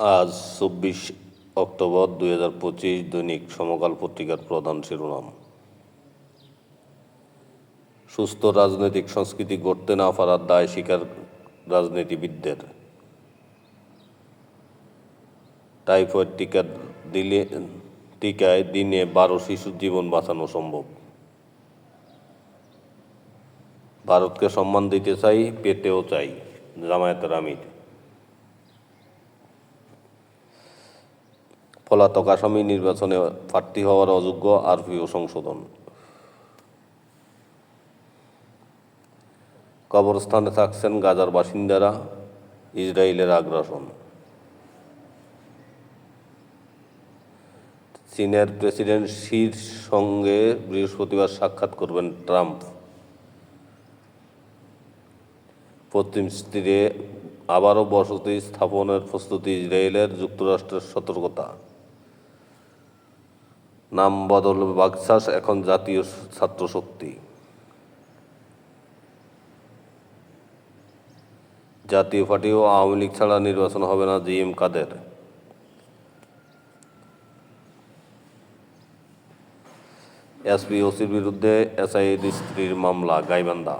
আজ চব্বিশ অক্টোবর দুই হাজার পঁচিশ দৈনিক সমকাল পত্রিকার প্রধান শিরোনাম। সুস্থ রাজনৈতিক সংস্কৃতি গড়তে না পারার দায় স্বীকার রাজনীতিবিদদের। টাইফয়েড টিকা দিলে, টিকায় দিনে বারো শিশুর জীবন বাঁচানো সম্ভব। ভারতকে সম্মান দিতে চাই, পেতেও চাই জামায়াতের আমির। পলাতক আসামি নির্বাচনে প্রার্থী হওয়ার অযোগ্য আরপিও সংশোধন। কবরস্থানে থাকছেন গাজার বাসিন্দারা ইসরায়েলের আগ্রাসন। চীনের প্রেসিডেন্ট শির সঙ্গে বৃহস্পতিবার সাক্ষাৎ করবেন ট্রাম্প। পশ্চিম তীরে আবারও বসতি স্থাপনের প্রস্তুতি ইসরায়েলের যুক্তরাষ্ট্রের সতর্কতা। নাম বদল বাগচাস এখন জাতীয় ছাত্র শক্তি। জাতীয় পার্টি ও আওয়ামী লীগ ছাড়া নির্বাচন হবে না জি এম কাদের। এসপি ওসির বিরুদ্ধে এসআইয়ের স্ত্রীর মামলা, গাইবান্ধা।